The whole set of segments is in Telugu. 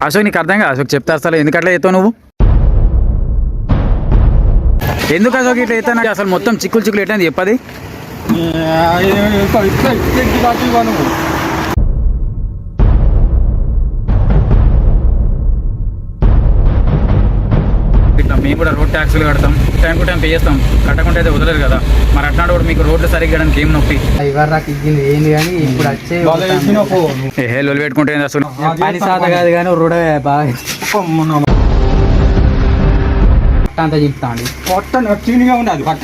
అశోక్ నీకు అర్థం కాదు అశోక్ చెప్తా అసలు ఎందుకట్లా అట్లా నువ్వు ఎందుకు అశోక్ ఇట్లా చేస్తాను అసలు మొత్తం చిక్కులు చిక్కులు ఎట్లా చెప్పది మేము కూడా రోడ్ ట్యాక్సులు కడతాం. టైం టు టైం పే చేస్తాం. కట్టకుంటే అయితే వదలరు కదా. మరి అట్లాంటి కూడా మీకు రోడ్లు సరిగ్గా వేయడానికి ఏం నొప్పి? ఏ లొలి పెట్టుకుంటే కాదు కానీ రోడ్ బాగా అంతా చెప్తా అండి పొట్ట నచ్చిందిగా ఉన్నది పట్ట.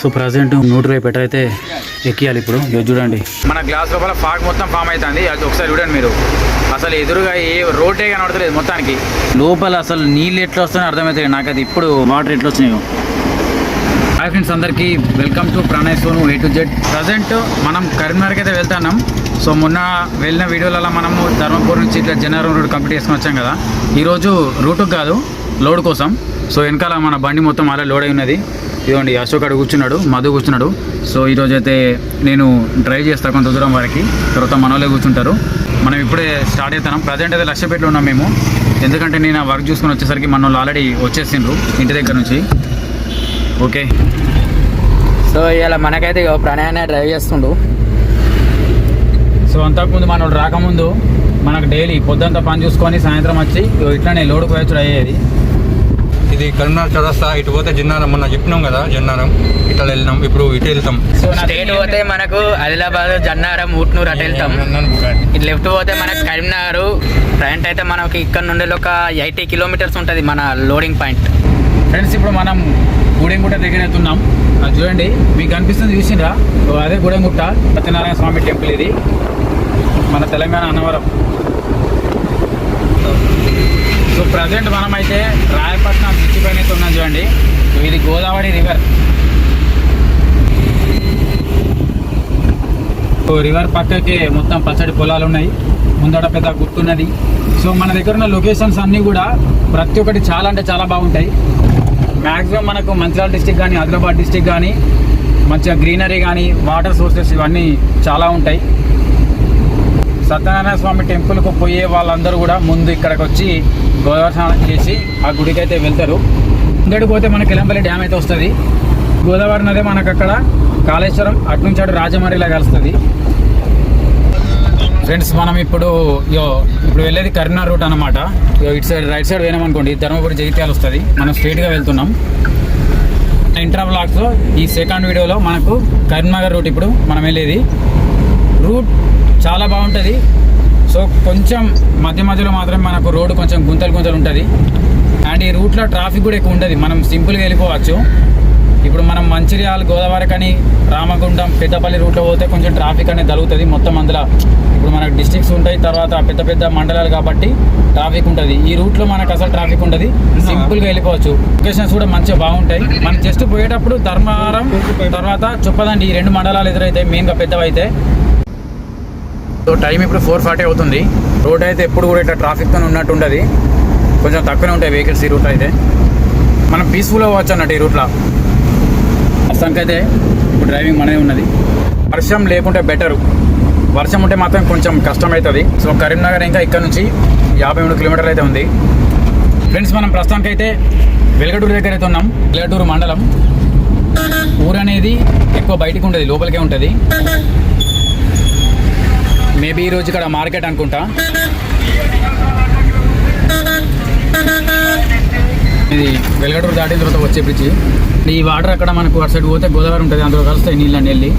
సో ప్రజెంట్ నూట ఇరవై పెట్ట అయితే ఎక్కియాలి ఇప్పుడు. ఇది చూడండి. మన గ్లాస్ లోపల ఫాగ్ మొత్తం ఫామ్ అవుతుంది అది ఒకసారి చూడండి మీరు. అసలు ఎదురుగా ఏ రోడ్డే కనబడతలేదు మొత్తానికి. లోపల అసలు నీళ్ళు ఎట్లా వస్తున్నాయో అర్థమవుతుంది నాకు అది ఇప్పుడు వాటర్ ఎట్లా వచ్చినాయో హాయ్ ఫ్రెండ్స్ అందరికీ welcome to Pranay Sonu A to Z present మనం కరీంనగర్కి అయితే వెళ్తున్నాం. సో మొన్న వెళ్ళిన వీడియోలలో మనము ధర్మపూర్ నుంచి ఇట్లా జనరం రోడ్ కంప్లీట్ చేసుకొని వచ్చాం కదా. ఈరోజు రూటుకు కాదు లోడ్ కోసం. సో వెనకాల మన బండి మొత్తం అలా లోడ్ అయి ఉన్నది. ఇదిగోండి అశోక్ అడు కూర్చున్నాడు మధు కూర్చున్నాడు. సో ఈరోజు అయితే నేను డ్రైవ్ చేస్తాను కొంత దూరం వరకు. తర్వాత మనోళ్ళే కూర్చుంటారు. మనం ఇప్పుడే స్టార్ట్ అవుతున్నాం ప్రజెంట్ అయితే లక్ష్యపేటలో ఉన్నాం మేము. ఎందుకంటే నేను ఆ వర్క్ చూసుకొని వచ్చేసరికి మన వాళ్ళు ఆల్రెడీ వచ్చేసిండ్రు ఇంటి దగ్గర నుంచి. ఓకే. సో ఇలా మనకైతే ప్రణయాన్ని డ్రైవ్ చేస్తుండు. సో అంతకుముందు మనం రాకముందు మనకు డైలీ పొద్దుంతా పని చూసుకొని సాయంత్రం వచ్చి ఇట్లానే లోడ్ పోయొచ్చు అయ్యేది ఇది కరీంనగర్ చదస్తా ఇటు పోతే జిన్నారం మొన్న చెప్పినాం కదా జిన్నారం. ఇట్లా వెళ్ళినాం ఇప్పుడు ఇటు వెళ్తాం. స్టేట్ పోతే మనకు ఆదిలాబాద్ జన్నారం ఊట్నూరు అటు వెళ్తాం. ఇటు లెఫ్ట్ పోతే మనకు కరీంనగర్ ఫ్రంట్ అయితే మనకి ఇక్కడ నుండి ఒక ఎయిటీ కిలోమీటర్స్ ఉంటుంది మన లోడింగ్ పాయింట్. ఫ్రెండ్స్ ఇప్పుడు మనం గూడెంగుట్ట దగ్గర వెళ్తున్నాం అది చూడండి మీకు కనిపిస్తుంది చూసిండ్రా? అదే గూడెంగుట్ట సత్యనారాయణ స్వామి టెంపుల్ ఇది. మన తెలంగాణ అన్నవరం. సో ప్రజెంట్ మనమైతే రాయపట్నం బ్రిడ్జ్ పైన అయితే ఉన్నాం చూడండి. సో ఇది గోదావరి రివర్. సో రివర్ పక్కకి మొత్తం పచ్చడి పొలాలు ఉన్నాయి. ముందట పెద్ద గుర్తున్నది సో మన దగ్గర ఉన్న లొకేషన్స్ అన్నీ కూడా ప్రతి ఒక్కటి చాలా అంటే చాలా బాగుంటాయి. మ్యాక్సిమం మనకు మంచిర్యాల డిస్టిక్ కానీ ఆదిలాబాద్ డిస్టిక్ కానీ మంచిగా గ్రీనరీ కానీ వాటర్ సోర్సెస్ ఇవన్నీ చాలా ఉంటాయి. సత్యనారాయణ స్వామి టెంపుల్కు పోయే వాళ్ళందరూ కూడా ముందు ఇక్కడికి వచ్చి గోదావరి స్నానం చేసి ఆ గుడికి అయితే వెళ్తారు. ఇంకటికి పోతే మనకి ఎలంపల్లి డ్యామ్ అయితే వస్తుంది. గోదావరి నదే మనకు అక్కడ కాళేశ్వరం అటు నుంచి అటు రాజమండ్రిలా కలుస్తుంది. ఫ్రెండ్స్ మనం ఇప్పుడు యో ఇప్పుడు వెళ్ళేది కరీంనగర్ రూట్ అనమాట ఇటు సైడ్ రైట్ సైడ్ పోయినామనుకోండి ధర్మపురి జగిత్యాలు వస్తుంది. మనం స్ట్రైట్గా వెళ్తున్నాం. ఇంటర్ బ్లాక్స్లో ఈ సెకండ్ వీడియోలో మనకు కరీంనగర్ రూట్ ఇప్పుడు మనం వెళ్ళేది. రూట్ చాలా బాగుంటుంది. సో కొంచెం మధ్య మధ్యలో మాత్రం మనకు రోడ్డు కొంచెం గుంతలు గుంతలు ఉంటుంది. అండ్ ఈ రూట్లో ట్రాఫిక్ కూడా ఎక్కువ ఉంటుంది మనం సింపుల్గా వెళ్ళిపోవచ్చు. ఇప్పుడు మనం మంచిర్యాల గోదావరి కానీ రామగుండం పెద్దపల్లి రూట్లో పోతే కొంచెం ట్రాఫిక్ అనేది తగులుతుంది మొత్తం అందులో ఇప్పుడు మనకు డిస్ట్రిక్ట్స్ ఉంటాయి. తర్వాత పెద్ద పెద్ద మండలాలు కాబట్టి ట్రాఫిక్ ఉంటుంది. ఈ రూట్లో మనకు అసలు ట్రాఫిక్ ఉంటుంది సింపుల్గా వెళ్ళిపోవచ్చు. లొకేషన్స్ కూడా మంచిగా బాగుంటాయి. మనం జస్ట్ పోయేటప్పుడు ధర్మవరం తర్వాత చొప్పదండి. ఈ రెండు మండలాలు ఎదురైతే మెయిన్గా పెద్దవైతే సో టైం ఇప్పుడు ఫోర్ ఫార్టీ అవుతుంది. రోడ్ అయితే ఎప్పుడు కూడా ఇట్లా ట్రాఫిక్తో ఉన్నట్టు ఉండదు. కొంచెం తక్కువనే ఉంటాయి వెహికల్స్ ఈ రూట్ అయితే. మనం పీస్ఫుల్గా పోవచ్చు అన్నట్టు ఈ రూట్లో. ప్రస్తుతానికి అయితే ఇప్పుడు డ్రైవింగ్ మనదే ఉన్నది. వర్షం లేకుంటే బెటర్ వర్షం ఉంటే మాత్రం కొంచెం కష్టం అవుతుంది సో కరీంనగర్ ఇంకా ఇక్కడ నుంచి యాభై మూడు కిలోమీటర్లు అయితే ఉంది. ఫ్రెండ్స్ మనం ప్రస్తుతానికి అయితే వెలగటూరు దగ్గర అయితే ఉన్నాం. వెలగటూరు మండలం. ఊరు అనేది ఎక్కువ బయటికి ఉంటుంది లోపలికే ఉంటుంది. మేబీ ఈరోజు ఇక్కడ మార్కెట్ అనుకుంటా. ఇది వెలగడూరు దాటిన తర్వాత వచ్చే బ్రిడ్జి. ఈ వాటర్ అక్కడ మనకు అటు సైడ్ పోతే గోదావరి ఉంటుంది అందులో కలుస్తాయి నీళ్ళని వెళ్ళి.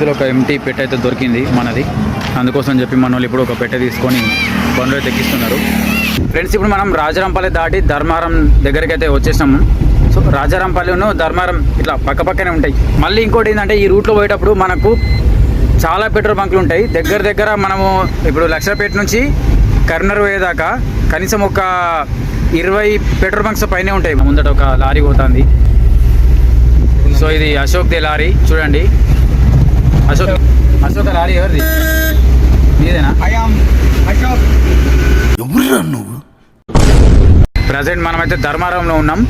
మధ్యలో ఒక ఎంటీ పెట్ట అయితే దొరికింది మనది. అందుకోసం చెప్పి మన వాళ్ళు ఇప్పుడు ఒక పెట్టె తీసుకొని బండ్లు అయితే ఎక్కిస్తున్నారు. ఫ్రెండ్స్ ఇప్పుడు మనం రాజారాంపల్లి దాటి ధర్మారం దగ్గరికి అయితే వచ్చేసాము. సో రాజారాంపల్లిను ధర్మారం ఇట్లా పక్క పక్కనే ఉంటాయి. మళ్ళీ ఇంకోటి ఏంటంటే ఈ రూట్లో పోయేటప్పుడు మనకు చాలా పెట్రోల్ బంకులు ఉంటాయి. దగ్గర దగ్గర మనము ఇప్పుడు లక్షపేట నుంచి కరీంనగర్ పోయేదాకా కనీసం ఒక ఇరవై పెట్రోల్ బంక్స్ పైనే ఉంటాయి. ముందట ఒక లారీ పోతుంది. సో ఇది అశోక్ దే లారీ. చూడండి. అశోక్. అశోక్ లారీ ఎవరిది? నీదేనా? ఎవర్రా నువ్వు? ప్రజెంట్ మనమైతే ధర్మారంలో ఉన్నాం.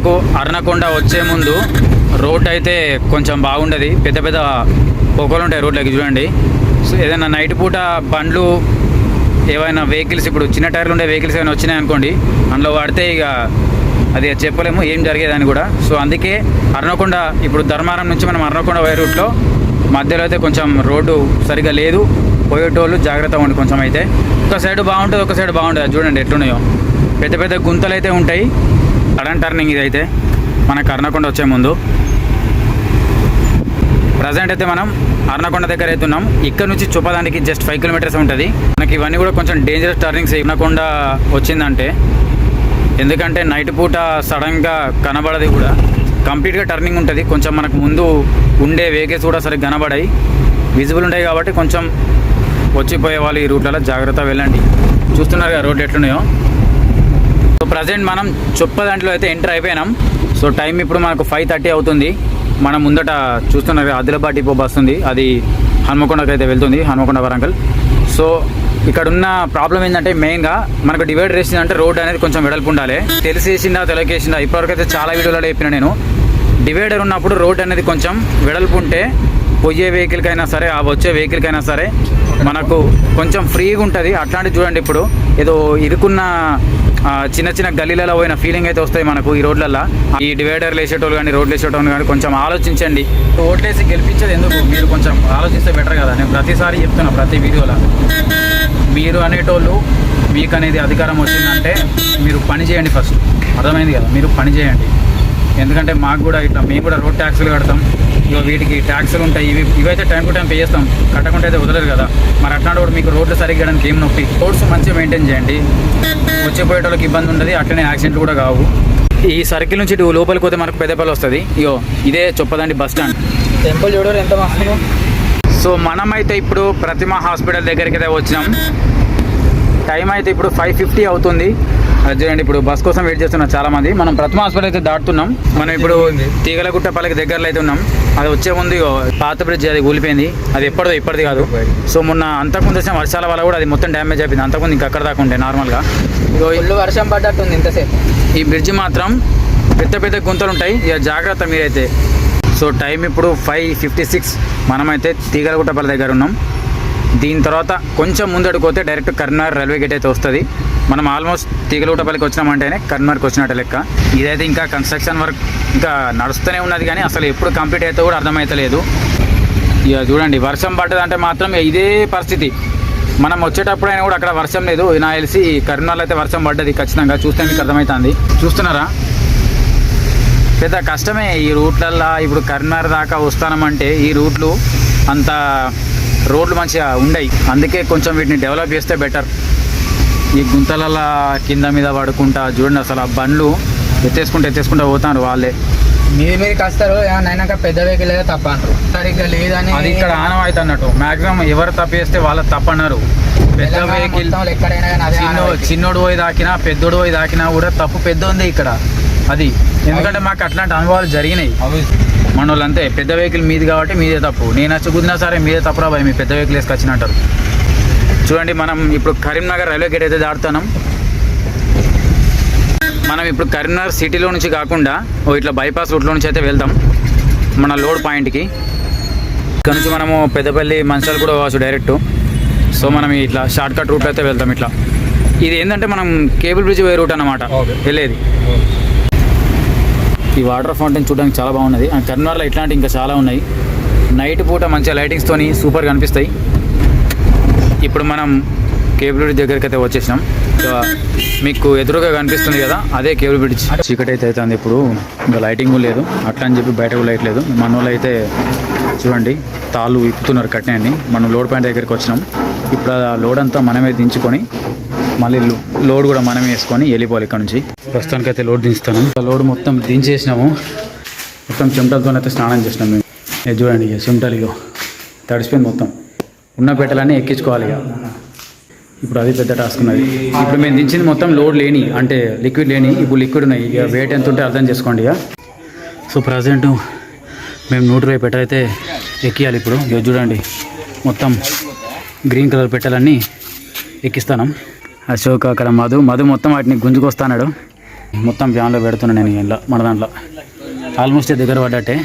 మనకు అర్నకొండ వచ్చే ముందు రోడ్ అయితే కొంచెం బాగుండదు. పెద్ద పెద్ద పొగలు ఉంటాయి రోడ్లకి చూడండి. సో ఏదైనా నైట్ పూట బండ్లు ఏవైనా వెహికల్స్ ఇప్పుడు చిన్న టైర్లు ఉండే వెహికల్స్ ఏమైనా వచ్చినాయి అనుకోండి అందులో వాడితే ఇక అది చెప్పలేము ఏం జరిగేదని కూడా. సో అందుకే అర్నకొండ ఇప్పుడు ధర్మారం నుంచి మనం అర్నకొండ పోయే రూట్లో మధ్యలో అయితే కొంచెం రోడ్డు సరిగా లేదు. పోయేటోళ్ళు జాగ్రత్తగా ఉండి కొంచెం అయితే. ఒక సైడ్ బాగుంటుంది ఒక సైడ్ బాగుంటుంది చూడండి ఎట్లున్నాయో. పెద్ద పెద్ద గుంతలు అయితే ఉంటాయి. సడన్ టర్నింగ్ ఇది అయితే మన కర్ణకొండ వచ్చే ముందు. ప్రజెంట్ అయితే మనం అర్నకొండ దగ్గర అవుతున్నాం ఇక్కడ నుంచి చూపడానికి జస్ట్ ఫైవ్ కిలోమీటర్స్ ఉంటుంది. మనకి ఇవన్నీ కూడా కొంచెం డేంజరస్ టర్నింగ్స్ ఇవ్వకుండా వచ్చిందంటే ఎందుకంటే నైట్ పూట సడన్గా కనబడది కూడా. కంప్లీట్గా టర్నింగ్ ఉంటుంది. కొంచెం మనకు ముందు ఉండే వెహికల్స్ కూడా సరిగ్గా కనబడాయి. విజిబుల్ ఉంటాయి కాబట్టి కొంచెం వచ్చిపోయే వాళ్ళు ఈ రూట్లలో జాగ్రత్త వెళ్ళండి. చూస్తున్నారు కదా రోడ్లు ఎట్లున్నాయో. సో ప్రజెంట్ మనం చొప్ప దాంట్లో అయితే ఎంటర్ అయిపోయినాం. సో టైం ఇప్పుడు మనకు ఫైవ్ థర్టీ అవుతుంది. మనం ముందట చూస్తున్న ఆదిలాబాద్ డిపో బస్ ఉంది. అది హనుమకొండకి అయితే వెళ్తుంది. హనుమకొండ వరంగల్. సో ఇక్కడ ఉన్న ప్రాబ్లం ఏంటంటే మెయిన్గా మనకు డివైడ్ వేసిందంటే రోడ్ అనేది కొంచెం వెడల్పు ఉండాలి. తెలిసేసిందా తెలియకేసిందా ఇప్పటివరకు అయితే చాలా వీడియోలలో చెప్పిన నేను. డివైడర్ ఉన్నప్పుడు రోడ్ అనేది కొంచెం వెడల్పు ఉంటే పోయే వెహికల్కైనా సరే ఆ వచ్చే వెహికల్కైనా సరే మనకు కొంచెం ఫ్రీగా ఉంటుంది. అట్లాంటివి చూడండి ఇప్పుడు. ఏదో ఇరుకున్న చిన్న చిన్న గల్లీలలో పోయిన ఫీలింగ్ అయితే వస్తాయి మనకు ఈ రోడ్లల్లో. ఈ డివైడర్లు వేసేటోళ్ళు కానీ రోడ్లు వేసేటోళ్ళు కానీ కొంచెం ఆలోచించండి. ఓట్లేసి గెలిపించేది ఎందుకు? మీరు కొంచెం ఆలోచిస్తే బెటర్ కదా. నేను ప్రతిసారి చెప్తున్నా ప్రతి వీడియోలో. మీరు అనేటోళ్ళు మీకు అనేది అధికారం వచ్చిందంటే మీరు పని చేయండి ఫస్ట్ అర్థమైంది కదా? మీరు పని చేయండి. ఎందుకంటే మాకు కూడా ఇట్లా మేము కూడా రోడ్ ట్యాక్సులు కడతాం. ఇక వీటికి ట్యాక్సులు ఉంటాయి ఇవి ఇవైతే టైం టు టైం పే చేస్తాం. కట్టకుంటే అయితే వదలరు కదా. మరి అట్లాంటి కూడా మీకు రోడ్లు సరిగ్గా వేయడానికి ఏం నొప్పి? రోడ్స్ మంచిగా మెయింటైన్ చేయండి. వచ్చే పోయేటోళ్ళకి ఇబ్బంది ఉండదు అట్లనే యాక్సిడెంట్లు కూడా కావు. ఈ సర్కిల్ నుంచి ఇటు లోపలికి పోతే మనకు పెద్దపల్లి వస్తుంది. ఇగో ఇదే చొప్పదండి బస్ స్టాండ్. టెంపుల్ చూడరు ఎంత మస్తు సో మనమైతే ఇప్పుడు ప్రతిమ హాస్పిటల్ దగ్గరికి అయితే వచ్చినాం. టైం అయితే ఇప్పుడు ఫైవ్ ఫిఫ్టీ అవుతుంది. చూడండి ఇప్పుడు బస్ కోసం వెయిట్ చేస్తున్నాం చాలా మంది మనం ప్రతిమ హాస్పిటల్ అయితే దాటుతున్నాం. మనం ఇప్పుడు తీగలగుట్ట పల్లకి దగ్గరలో అయితే ఉన్నాం. అది వచ్చే ముందు పాత బ్రిడ్జ్ అది కూలిపోయింది. అది ఎప్పటిదో ఇప్పటిది కాదు. సో మొన్న అంతకుముందు వచ్చిన వర్షాల వల్ల కూడా అది మొత్తం డ్యామేజ్ అయిపోయింది. అంతకుముందు ఇంకా అక్కడ దాకా ఉండే నార్మల్గా. ఇగో ఫుల్ వర్షం పడ్డట్టుంది ఇంతసేపు. ఈ బ్రిడ్జ్ మాత్రం పెద్ద పెద్ద గుంతలు ఉంటాయి. ఇక జాగ్రత్త మీరైతే. సో టైం ఇప్పుడు ఫైవ్ ఫిఫ్టీ సిక్స్ మనమైతే తీగలగుట్టపల్లి దగ్గర ఉన్నాం. దీని తర్వాత కొంచెం ముందడుకు పోతే డైరెక్ట్ కరీంనగర్ రైల్వే గేట్ అయితే వస్తుంది. మనం ఆల్మోస్ట్ తీగలూటపల్లికి వచ్చినామంటేనే కన్మర్కి వచ్చినట్టు లెక్క. ఇదైతే ఇంకా కన్స్ట్రక్షన్ వర్క్ ఇంకా నడుస్తూనే ఉన్నది కానీ అసలు ఎప్పుడు కంప్లీట్ అయితే కూడా అర్థమవుతలేదు ఇక చూడండి వర్షం పడ్డదంటే మాత్రం ఇదే పరిస్థితి. మనం వచ్చేటప్పుడు అయినా కూడా అక్కడ వర్షం లేదు. నా తెలిసి కరీంనగర్లో అయితే వర్షం పడ్డది ఖచ్చితంగా. చూస్తే మీకు అర్థమవుతుంది చూస్తున్నారా? పెద్ద కష్టమే ఈ రూట్లల్లో ఇప్పుడు కరీంనగర్ దాకా వస్తానమంటే ఈ రూట్లు అంత రోడ్లు మంచిగా ఉండయి. అందుకే కొంచెం వీటిని డెవలప్ చేస్తే బెటర్ ఈ గుంతలల్ల కింద మీద పడుకుంటా చూడండి అసలు ఆ బండ్లు ఎత్తేసుకుంటూ ఎత్తేసుకుంటూ పోతారు వాళ్ళే. మీది మీదకి వస్తారు ఏమన్నా పెద్ద వెహికల్ ఏదో తప్ప అంటారు సరిగ్గా లేదని అది ఇక్కడ ఆనవాయితీ అన్నట్టు మాక్సిమం ఎవరు తప్పేస్తే వాళ్ళ తప్పన్నారు పెద్ద వెహికల్. చిన్నోడు పోయి దాకినా పెద్దోడు పోయి దాకినా కూడా తప్పు పెద్ద ఉంది ఇక్కడ. అది. ఎందుకంటే మాకు అట్లాంటి అనుభవాలు జరిగినాయి. మన వాళ్ళు అంతే పెద్ద వెహికల్ మీది కాబట్టి మీదే తప్పు. నేను వచ్చి కుదిరినా సరే మీదే తప్పురా భయ మీ పెద్ద వెహికల్ వేసుకొచ్చిన అంటారు చూడండి మనం ఇప్పుడు కరీంనగర్ రైల్వే గేట్ అయితే దాటుతున్నాం మనం ఇప్పుడు కరీంనగర్ సిటీలో నుంచి కాకుండా ఓ ఇట్లా బైపాస్ రూట్లో నుంచి అయితే వెళ్తాం మన లోడ్ పాయింట్కి ఇక్కడ నుంచి మనము పెద్దపల్లి మంచాలు కూడా పోవచ్చు డైరెక్ట్ సో మనం ఇట్లా షార్ట్ కట్ రూట్ అయితే వెళ్తాం ఇట్లా. ఇది ఏంటంటే మనం కేబుల్ బ్రిడ్జ్ వే రూట్ అన్నమాట ఓకే. వెళ్ళేది. ఈ వాటర్ ఫౌంటైన్ చూడడానికి చాలా బాగున్నది. అండ్ కర్నార్లో ఇట్లాంటి ఇంకా చాలా ఉన్నాయి. నైట్ పూట మంచిగా లైటింగ్స్తోని సూపర్ కనిపిస్తాయి. ఇప్పుడు మనం కేబుల్ బ్రిడ్జ్ దగ్గరికి అయితే వచ్చేసినాం మీకు ఎదురుగా కనిపిస్తుంది కదా అదే కేబుల్ బ్రిడ్జ్. చీకటి అయితే అవుతుంది ఇప్పుడు. ఇంకా లైటింగ్ కూడా లేదు. అట్లా అని చెప్పి బయట కూడా లైట్ లేదు. మన వాళ్ళు అయితే చూడండి తాళ్ళు ఇప్పుతున్నారు కట్టినాయని మనం లోడ్ పాయింట్ దగ్గరికి వచ్చినాం. ఇప్పుడు ఆ లోడ్ అంతా మనమే దించుకొని మళ్ళీ లోడ్ కూడా మనమే వేసుకొని వెళ్ళిపోవాలి ఇక్కడ నుంచి. ప్రస్తుతానికి అయితే లోడ్ దించుతాను లోడ్ మొత్తం దించేసినాము. మొత్తం చెమటలతోనైతే స్నానం చేసినాం మేము. ఇది చూడండి ఇక చెమటలు ఇగో. తడిసిపోయింది మొత్తం. ఉన్న పెట్టెలన్నీ ఎక్కించుకోవాలి ఇక. ఇప్పుడు అది పెద్ద టాస్క్ ఉన్నది. ఇప్పుడు మేము దించింది మొత్తం లోడ్ లేని అంటే లిక్విడ్ లేని ఇప్పుడు లిక్విడ్ ఉన్నాయి. ఇక వెయిట్ ఎంత ఉంటే అర్థం చేసుకోండి ఇక. సో ప్రజెంట్ మేము నూట ఇరవై పెట్టెలైతే ఎక్కియాలి ఇప్పుడు. ఇక చూడండి మొత్తం గ్రీన్ కలర్ పెట్టెలన్నీ ఎక్కిస్తాను. అశోక్ అక్కడ మధు. మధు మొత్తం వాటిని గుంజుకొస్తాడు మొత్తం ఫ్యాన్లో పెడుతున్నాను నేను ఇలా మన దాంట్లో. ఆల్మోస్ట్ దగ్గర పడ్డట్టే.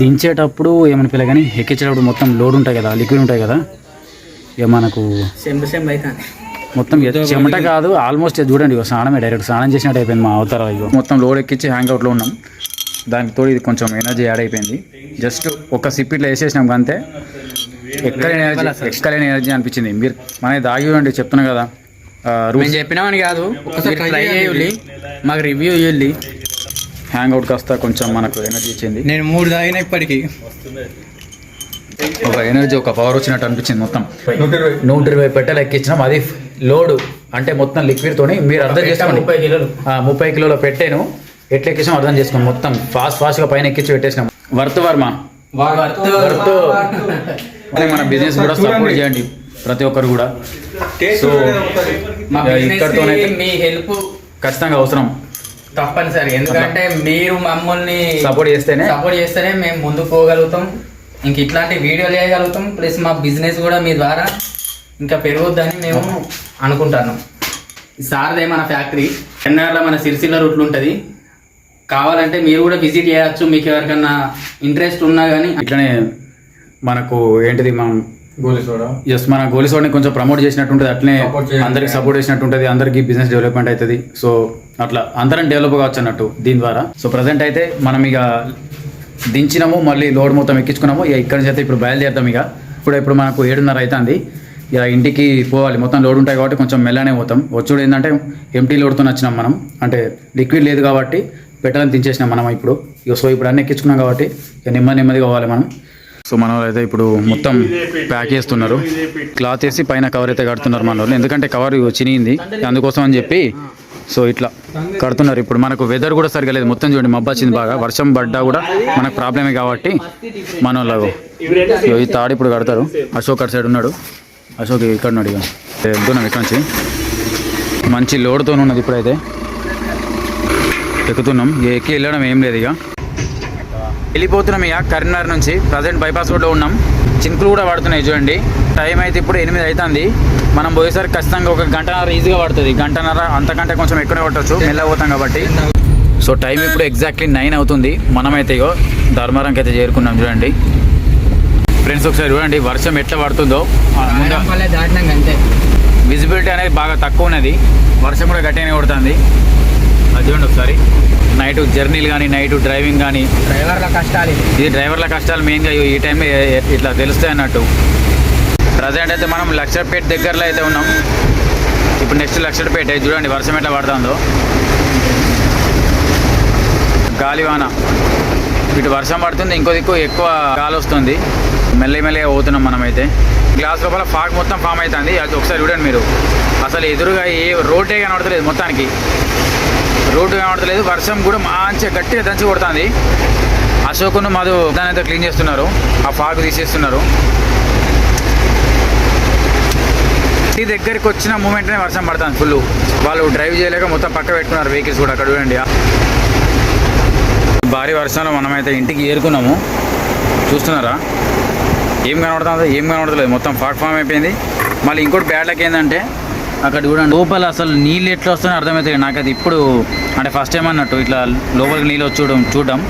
దించేటప్పుడు ఏమనిపించలే కానీ ఎక్కించేటప్పుడు మొత్తం లోడ్ ఉంటాయి కదా లిక్విడ్ ఉంటాయి కదా ఇక మనకు మొత్తం చెమట కాదు ఆల్మోస్ట్ చూడండి ఇగో స్నానమే డైరెక్ట్ స్నానం చేసినట్టు అయిపోయింది మా అవతార ఇగో. మొత్తం లోడ్ ఎక్కించి హ్యాంగ్ అవుట్లో ఉన్నాం. దానికి తోడు ఇది కొంచెం ఎనర్జీ యాడ్ అయిపోయింది. జస్ట్ ఒక సిప్ ఇట్లా వేసేసినాం అంతే. ఎక్కలేని ఎనర్జీ ఎక్కలేని ఎనర్జీ అనిపించింది. మీరు మన దాగి చూడండి చెప్తున్నా కదా. మేము చెప్పినామని కాదు ఒకసారి ట్రై. చేయాలి మాకు రివ్యూ ఇవ్వాలి హ్యాంగ్ అవుట్ కాస్త కొంచెం మనకు ఎనర్జీ ఇచ్చింది. నేను మూడు తాగిన ఇప్పటికి. ఒక ఎనర్జీ ఒక పవర్ వచ్చినట్టు అనిపించింది మొత్తం. నూట ఇరవై నూట ఇరవై పెట్టెలు ఎక్కించినాం. అది లోడ్ అంటే మొత్తం లిక్విడ్ తోని మీరు అర్థం చేసుకోండి. ముప్పై కిలోలు. ఆ, ముప్పై కిలోల పెట్టాను ఎట్లా ఎక్కించాం అర్థం చేసుకోండి. మొత్తం ఫాస్ట్ ఫాస్ట్గా పైన ఎక్కించి పెట్టేసినాం. వర్త్ వర్మ. వర్త్ మన బిజినెస్ కూడా సపోర్ట్ చేయండి ప్రతి ఒక్కరు కూడా. సో ఇక్కడితోనైతే మీ హెల్ప్ ఖచ్చితంగా అవసరం. తప్పనిసరి. ఎందుకంటే మీరు మమ్మల్ని సపోర్ట్ చేస్తేనే సపోర్ట్ చేస్తేనే మేము ముందుకు పోగలుగుతాం. ఇంక ఇట్లాంటి వీడియోలు చేయగలుగుతాం. ప్లస్ మా బిజినెస్ కూడా మీ ద్వారా ఇంకా పెరుగుద్దని మేము అనుకుంటున్నాం. సార్దే మన ఫ్యాక్టరీ. ఎన్ఆర్లో మన సిరిసిల్ల రూట్లు ఉంటుంది. కావాలంటే మీరు కూడా విజిట్ చేయొచ్చు. మీకు ఎవరికన్నా ఇంట్రెస్ట్ ఉన్నా కానీ ఇట్లనే మనకు ఏంటిది మనం ఎస్ మన గోలిసోడ్ని కొంచెం ప్రమోట్ చేసినట్టు ఉంటుంది అట్లనే. అందరికి సపోర్ట్ చేసినట్టు ఉంటుంది అందరికి బిజినెస్ డెవలప్మెంట్ అవుతుంది. సో అట్లా అందరం డెవలప్ కావచ్చు అన్నట్టు దీని ద్వారా. సో ప్రజెంట్ అయితే మనం ఇక దించినాము మళ్ళీ లోడ్ మొత్తం ఎక్కించుకున్నాము. ఇక ఇక్కడి నుంచి అయితే ఇప్పుడు బయలుదేరుతాం ఇక. ఇప్పుడు ఇప్పుడు మనకు ఏడున్నర అవుతుంది ఇక ఇంటికి పోవాలి. మొత్తం లోడ్ ఉంటాయి కాబట్టి కొంచెం మెల్లనే పోతాం. వచ్చుడు ఏంటంటే ఎంటీ లోడ్తో వచ్చినాం మనం. అంటే లిక్విడ్ లేదు కాబట్టి పెట్టాలని దించేసినాం మనం ఇప్పుడు. ఇక సో ఇప్పుడు అన్నీ ఎక్కించుకున్నాం కాబట్టి ఇక నెమ్మది నెమ్మదిగా పోవాలి మనం. సో మన వాళ్ళు అయితే ఇప్పుడు మొత్తం ప్యాక్ చేస్తున్నారు. క్లాత్ వేసి పైన కవర్ అయితే కడుతున్నారు మన వాళ్ళు. ఎందుకంటే కవర్ చినిగింది. అందుకోసం అని చెప్పి సో ఇట్లా కడుతున్నారు. ఇప్పుడు మనకు వెదర్ కూడా సరిగా లేదు. మొత్తం చూడండి మబ్బు వచ్చింది బాగా. వర్షం పడ్డా కూడా మనకు ప్రాబ్లమే కాబట్టి మన వాళ్ళు ఇగో ఈ తాడు ఇప్పుడు కడతారు. అశోక్ అటు సైడ్ ఉన్నాడు. అశోక్ ఇక్కడ ఉన్నాడు ఇక వెళ్తున్నాం ఇక్కడ నుంచి. మంచి లోడ్తో ఉన్నది ఇప్పుడైతే. ఎక్కుతున్నాం. ఇక ఎక్కి వెళ్ళడం ఏం లేదు ఇక వెళ్ళిపోతున్నాం ఇక కరీంనగర్ నుంచి. ప్రజెంట్ బైపాస్ రోడ్లో ఉన్నాం. చినుకులు కూడా పడుతున్నాయి చూడండి. టైం అయితే ఇప్పుడు ఎనిమిది అవుతుంది. మనం పోయేసరికి ఖచ్చితంగా ఒక గంటన్నర ఈజీగా పడుతుంది. గంటన్నర అంతకంటే కొంచెం ఎక్కువనే పట్టవచ్చు మెల్లగా పోతాం కాబట్టి. సో టైం ఇప్పుడు ఎగ్జాక్ట్లీ నైన్ అవుతుంది. మనమైతే ఇగో ధర్మవరంకి అయితే చేరుకున్నాం చూడండి. ఫ్రెండ్స్ ఒకసారి చూడండి వర్షం ఎట్లా పడుతుందో. విజిబిలిటీ అనేది బాగా తక్కువ ఉన్నది. వర్షం కూడా గట్టిగానే కొడుతుంది. అది చూడండి ఒకసారి. నైట్ జర్నీలు కానీ నైట్ డ్రైవింగ్ కానీ. డ్రైవర్ల కష్టాలు ఇది డ్రైవర్ల కష్టాలు మెయిన్గా ఈ టైంలో ఇట్లా తెలుస్తాయి అన్నట్టు. ప్రజెంట్ అయితే మనం లక్షపేట దగ్గరలో అయితే ఉన్నాం. ఇప్పుడు నెక్స్ట్ లక్షపేట చూడండి వర్షం ఎట్లా పడుతుందో. గాలివాన. ఇటు వర్షం పడుతుంది ఇంకో దిక్కు ఎక్కువ గాలి వస్తుంది. మెల్లి మెల్లిగా పోతున్నాం మనమైతే. గ్లాస్ లోపల ఫాగ్ మొత్తం ఫామ్ అవుతుంది. అది ఒకసారి చూడండి మీరు. అసలు ఎదురుగా ఏ రోడ్డే కనబడతలేదు మొత్తానికి. రోడ్డు కనబడతలేదు వర్షం కూడా మంచిగా గట్టిగా దంచి కొడుతుంది. అశోకును మధు దాని అయితే క్లీన్ చేస్తున్నారు. ఆ ఫాగ్ తీసేస్తున్నారు. ఈ దగ్గరికి వచ్చిన మూమెంట్నే వర్షం పడుతుంది ఫుల్ వాళ్ళు డ్రైవ్ చేయలేక మొత్తం పక్క పెట్టుకున్నారు వెహికల్స్ కూడా అక్కడ చూడండి. భారీ వర్షంలో మనమైతే ఇంటికి ఏరుకున్నాము. చూస్తున్నారా? ఏం కనబడుతుందో ఏం కనబడతలేదు. మొత్తం ఫాక్ ఫామ్ అయిపోయింది. మళ్ళీ ఇంకోటి బ్యాడ్ లక్ ఏంటంటే అక్కడ చూడండి. లోపల అసలు నీళ్ళు ఎట్లా వస్తాయో అర్థమవుతుంది నాకు అది ఇప్పుడు అంటే ఫస్ట్ టైం అన్నట్టు ఇట్లా లోపలికి నీళ్ళు వచ్చి చూడడం. చూడడం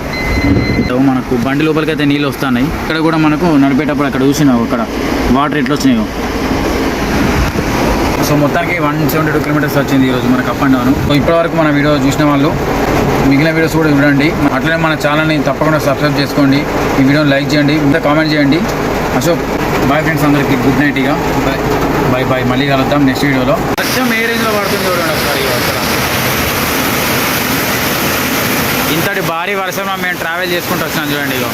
మనకు బండి లోపలికి అయితే నీళ్ళు వస్తున్నాయి. ఇక్కడ కూడా మనకు నడిపేటప్పుడు అక్కడ చూసినావు అక్కడ వాటర్ ఎట్లా వచ్చినాయో. సో మొత్తానికి వన్ సెవెంటీ టూ కిలోమీటర్స్ వచ్చింది ఈరోజు మనకు అప్ అండ్ డౌన్ సో ఇప్పటివరకు మన వీడియో చూసిన వాళ్ళు మిగిలిన వీడియోస్ కూడా చూడండి. అట్లనే మన ఛానల్ని తప్పకుండా సబ్స్క్రైబ్ చేసుకోండి. ఈ వీడియోని లైక్ చేయండి ఇంకా కామెంట్ చేయండి. అశోక్ బాయ్ ఫ్రెండ్స్ అందరికీ. గుడ్ నైట్ ఇక. బాయ్ బై బై మళ్ళీ కలుద్దాం నెక్స్ట్ వీడియోలో వర్షం ఏ రేంజ్లో పడుతుంది చూడండి ఒకసారి ఇంతటి భారీ వర్షంలో మేము ట్రావెల్ చేసుకుంటూ వచ్చినాం చూడండి ఇగో.